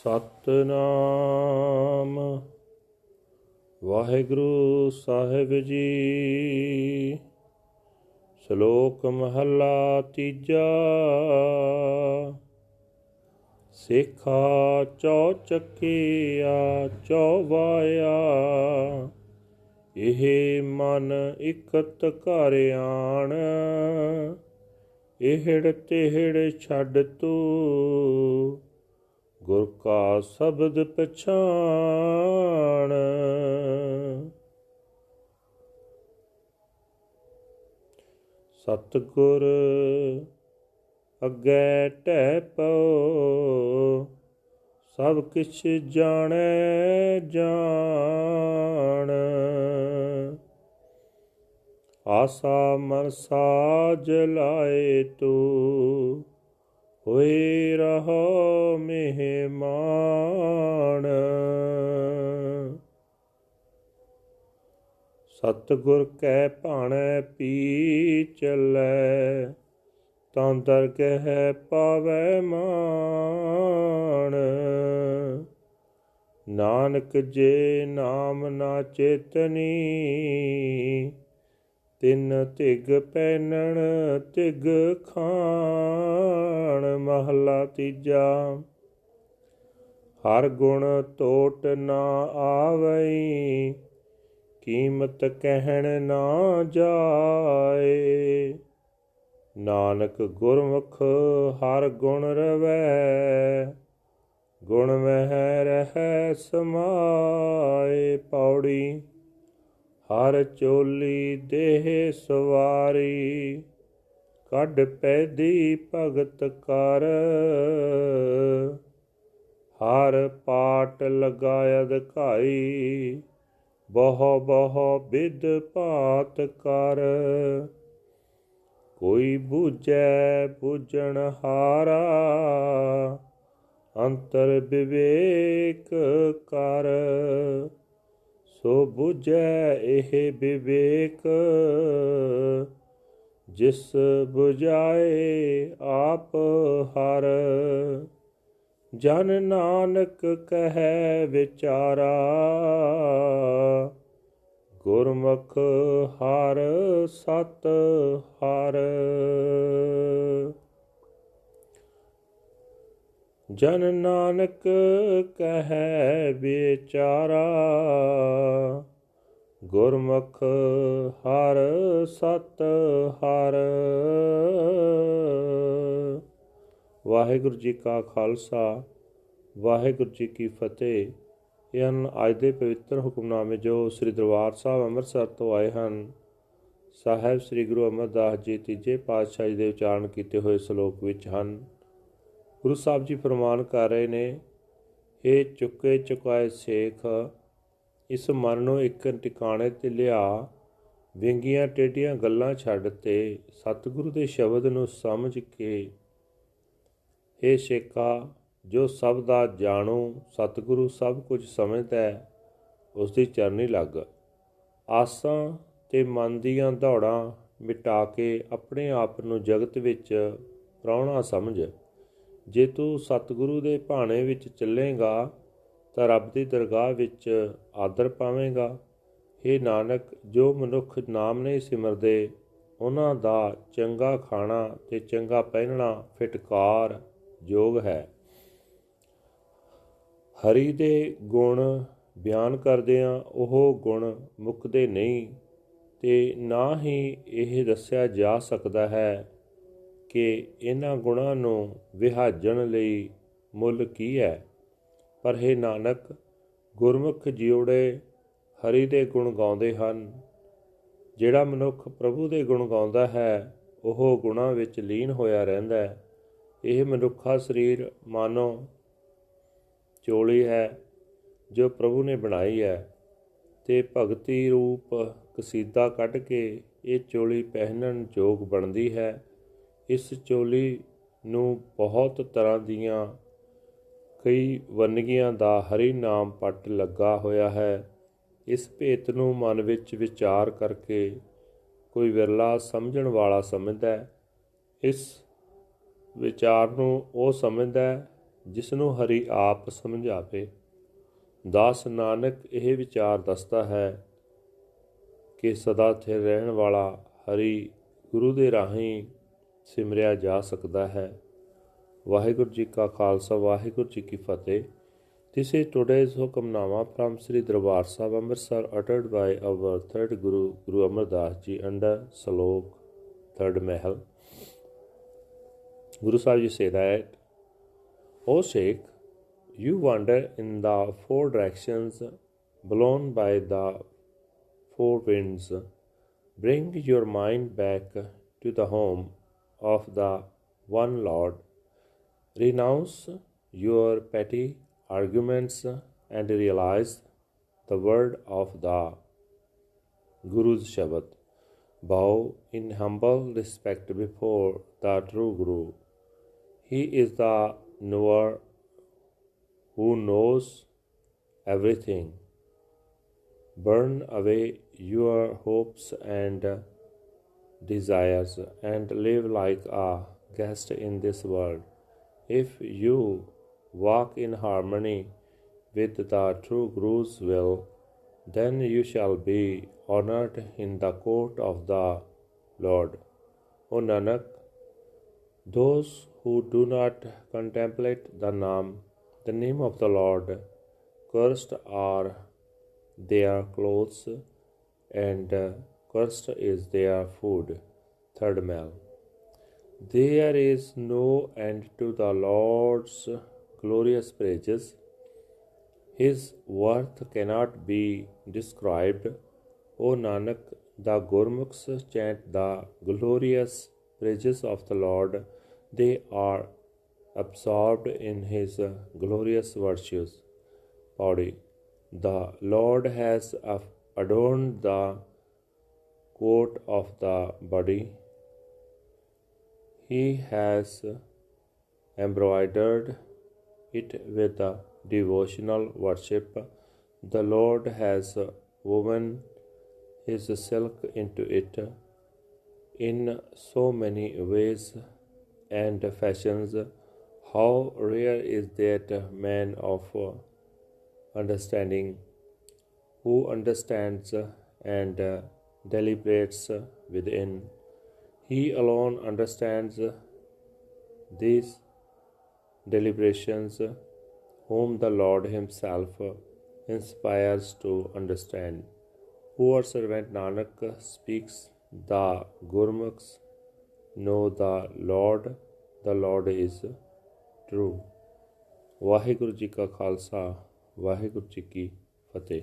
ਸਤਨਾਮ। ਵਾਹਿਗੁਰੂ ਸਾਹਿਬ ਜੀ, ਸ਼ਲੋਕ ਮਹੱਲਾ ਤੀਜਾ। ਸਿੱਖਾ ਚੌ ਚੱਕਿਆ ਚੌਵਾਇਆ, ਇਹ ਮਨ ਇਕਤ ਘਰ ਆਣ, ਇਹੜ ਤਿਹੜ ਛੱਡ ਤੂੰ। ਗੁਰ ਕਾ ਸ਼ਬਦ ਪਛਾਣ। ਸਤਗੁਰ ਅੱਗੇ ਟਹਿ ਪਉ, ਸਭ ਕਿਛ ਜਾਣੈ ਜਾਣ। ਆਸਾ ਮਨ ਸਾਜ ਲਾਏ ਤੂੰ ਹੋਏ ਰਹੋ ਮਹਿਮਾਨ। ਸਤਗੁਰ ਕੈ ਭਾਣੈ ਪੀ ਚੱਲੈ ਤਾਂ ਦਰਗਹਿ ਪਾਵੈ ਮਾਨ ਨਾਨਕ ਜੇ ਨਾਮ ਨਾ ਚੇਤਨੀ ਤਿੰਨ ਤਿਗ ਪੈਨਣ ਤਿਗ ਖਾਣ, ਮਹਲਾ ਤੀਜਾ। ਹਰ ਗੁਣ ਟੋਟ ਨਾ ਆਵਈ, ਕੀਮਤ ਕਹਿਣ ਨਾ ਜਾਏ। ਨਾਨਕ ਗੁਰਮੁਖ ਹਰ ਗੁਣ ਰਵੈ, ਗੁਣ ਮਹਿ ਰਹਿ ਸਮਾਏ ਪੌੜੀ। ਹਰ ਚੋਲੀ ਦੇਹ ਸਵਾਰੀ, ਕੱਢ ਪੈਦੀ ਭਗਤ ਕਰ ਹਰ ਪਾਟ ਲਗਾਇ ਅਧਿਕਾਈ ਬਹੁ ਬਹੁ ਵਿਦ ਭਾਤ ਕਰ। ਕੋਈ ਬੂਝੈ ਬੂਝਣ ਹਾਰਾ, ਅੰਤਰ ਵਿਵੇਕ ਕਰ। ਸੋ 부ਝੈ ਇਹ ਵਿਵੇਕ, ਜਿਸ 부ਝਾਏ ਆਪ ਹਰ। ਜਨ ਨਾਨਕ ਕਹੈ ਵਿਚਾਰਾ, ਗੁਰਮੁਖ ਹਰ ਸਤ ਹਰ। ਜਨ ਨਾਨਕ ਕਹੈ ਵਿਚਾਰਾ ਗੁਰਮੁਖ ਹਰ ਸਤ ਹਰ। ਵਾਹਿਗੁਰੂ ਜੀ ਕਾ ਖਾਲਸਾ, ਵਾਹਿਗੁਰੂ ਜੀ ਕੀ ਫਤਿਹ। ਇਹ ਹਨ ਅੱਜ ਦੇ ਪਵਿੱਤਰ ਹੁਕਮਨਾਮੇ ਜੋ ਸ੍ਰੀ ਦਰਬਾਰ ਸਾਹਿਬ ਅੰਮ੍ਰਿਤਸਰ ਤੋਂ ਆਏ ਹਨ, ਸਾਹਿਬ ਸ੍ਰੀ ਗੁਰੂ ਅਮਰਦਾਸ ਜੀ ਤੀਜੇ ਪਾਤਸ਼ਾਹ ਜੀ ਦੇ ਉਚਾਰਨ ਕੀਤੇ ਹੋਏ ਸ਼ਲੋਕ ਵਿੱਚ ਹਨ। ਗੁਰੂ ਸਾਹਿਬ ਜੀ ਫਰਮਾਨ ਕਰ ਰਹੇ ਨੇ, ਇਹ ਚੁੱਕੇ ਚੁਕਾਏ ਸੇਖ, ਇਸ ਮਨ ਨੂੰ ਇੱਕ ਟਿਕਾਣੇ ਤੇ ਲਿਆ, ਵਿੰਗੀਆਂ ਟੇਡੀਆਂ ਗੱਲਾਂ ਛੱਡ ਤੇ ਸਤਿਗੁਰੂ ਦੇ ਸ਼ਬਦ ਨੂੰ ਸਮਝ ਕੇ। ਇਹ ਸ਼ੇਖਾ, ਜੋ ਸਭ ਦਾ ਜਾਣੂ, ਸਤਿਗੁਰੂ ਸਭ ਕੁਝ ਸਮਝਦਾ ਹੈ ਉਸ ਦੀ ਚਰਨੀ ਲੱਗ। ਆਸਾਂ ਤੇ ਮਨ ਦੀਆਂ ਦੌੜਾਂ ਮਿਟਾ ਕੇ ਆਪਣੇ ਆਪ ਨੂੰ ਜਗਤ ਵਿੱਚ ਪ੍ਰਾਉਣਾ ਸਮਝ। ਜੇ ਤੂੰ ਸਤਿਗੁਰੂ ਦੇ ਭਾਣੇ ਵਿੱਚ ਚੱਲੇਗਾ, ਤਾਂ ਰੱਬ ਦੀ ਦਰਗਾਹ ਵਿੱਚ ਆਦਰ ਪਾਵੇਂਗਾ। हे ਨਾਨਕ, ਜੋ ਮਨੁੱਖ ਨਾਮ ਨਹੀਂ ਸਿਮਰਦੇ, ਉਹਨਾਂ ਦਾ ਚੰਗਾ ਖਾਣਾ ਤੇ ਚੰਗਾ ਪਹਿਨਣਾ ਫਟਕਾਰ ਯੋਗ ਹੈ। ਹਰੀ ਦੇ ਗੁਣ ਬਿਆਨ ਕਰਦਿਆਂ ਉਹ ਗੁਣ ਮੁੱਕਦੇ ਨਹੀਂ, ਤੇ ਨਾ ਹੀ ਇਹ ਦੱਸਿਆ ਜਾ ਸਕਦਾ ਹੈ ਕਿ ਇਹਨਾਂ ਗੁਣਾਂ ਨੂੰ ਵਿਹਾਜਣ ਲਈ ਮੁੱਲ ਕੀ ਹੈ? ਪਰ ਹੈ ਨਾਨਕ, ਗੁਰਮੁਖ ਜੀਉੜੇ ਹਰੀ ਦੇ ਗੁਣ ਗਾਉਂਦੇ ਹਨ। ਜਿਹੜਾ ਮਨੁੱਖ ਪ੍ਰਭੂ ਦੇ ਗੁਣ ਗਾਉਂਦਾ ਹੈ, ਉਹ ਗੁਣਾਂ ਵਿੱਚ ਲੀਨ ਹੋਇਆ ਰਹਿੰਦਾ ਹੈ। ਇਹ ਮਨੁੱਖਾ ਸਰੀਰ ਮਾਨੋ ਚੋਲੀ ਹੈ, ਜੋ ਪ੍ਰਭੂ ਨੇ ਬਣਾਈ ਹੈ। ਤੇ ਭਗਤੀ ਰੂਪ ਕਸੀਦਾ ਕੱਢ ਕੇ ਇਹ ਚੋਲੀ ਪਹਿਨਣ ਯੋਗ ਬਣਦੀ ਹੈ। ਇਸ ਚੋਲੀ ਨੂੰ ਬਹੁਤ ਤਰ੍ਹਾਂ ਦੀਆਂ ਕਈ ਵੰਨਗੀਆਂ ਦਾ ਹਰੀ ਨਾਮ ਪੱਟ ਲੱਗਾ ਹੋਇਆ ਹੈ। ਇਸ ਭੇਤ ਨੂੰ ਮਨ ਵਿੱਚ ਵਿਚਾਰ ਕਰਕੇ ਕੋਈ ਵਿਰਲਾ ਸਮਝਣ ਵਾਲਾ ਸਮਝਦਾ ਹੈ। ਇਸ ਵਿਚਾਰ ਨੂੰ ਉਹ ਸਮਝਦਾ ਹੈ ਜਿਸ ਨੂੰ ਹਰੀ ਆਪ ਸਮਝਾਵੇ। ਦਾਸ ਨਾਨਕ ਇਹ ਵਿਚਾਰ ਦੱਸਦਾ ਹੈ ਕਿ ਸਦਾ ਸਥਿਰ ਰਹਿਣ ਵਾਲਾ ਹਰੀ ਗੁਰੂ ਦੇ ਰਾਹੀਂ ਸਿਮਰਿਆ ਜਾ ਸਕਦਾ ਹੈ ਵਾਹਿਗੁਰੂ ਜੀ ਕਾ ਖਾਲਸਾ ਵਾਹਿਗੁਰੂ ਜੀ ਕੀ ਫਤਿਹ This is today's Hukamnama from Sri Darbar Sahib Amritsar uttered by our third Guru, Guru Amar Das Ji under Salok, third Mahal. Guru Sahib Ji say that, O Sheikh, you wander in the four directions blown by the four winds. Bring your mind back to the home of the one Lord. Renounce your petty arguments and realize the word of the Guru's Shabad. Bow in humble respect before the true Guru. He is the knower who knows everything. Burn away your hopes and desires and live like a guest in this world. If you walk in harmony with the true Guru's will, then you shall be honored in the court of the Lord. O Nanak, those who do not contemplate the name, the name of the Lord, cursed are their clothes, and cursed is their food. Third Mal. There is no end to the Lord's glorious praises. His worth cannot be described. O Nanak, the Gurmukhs chant the glorious praises of the Lord. They are absorbed in His glorious virtues. Body. The Lord has adorned the coat of the body. He has embroidered it with devotional worship. The Lord has woven his silk into it in so many ways and fashions. How rare is that man of understanding who understands and deliberates within. He alone understands these deliberations, whom the Lord Himself inspires to understand. Poor servant Nanak speaks, the Gurmukhs know the Lord, the Lord is true. Waheguru ji ਕਾ ਖਾਲਸਾ ਵਾਹਿਗੁਰੂ ਜੀ ਕੀ ਫਤਿਹ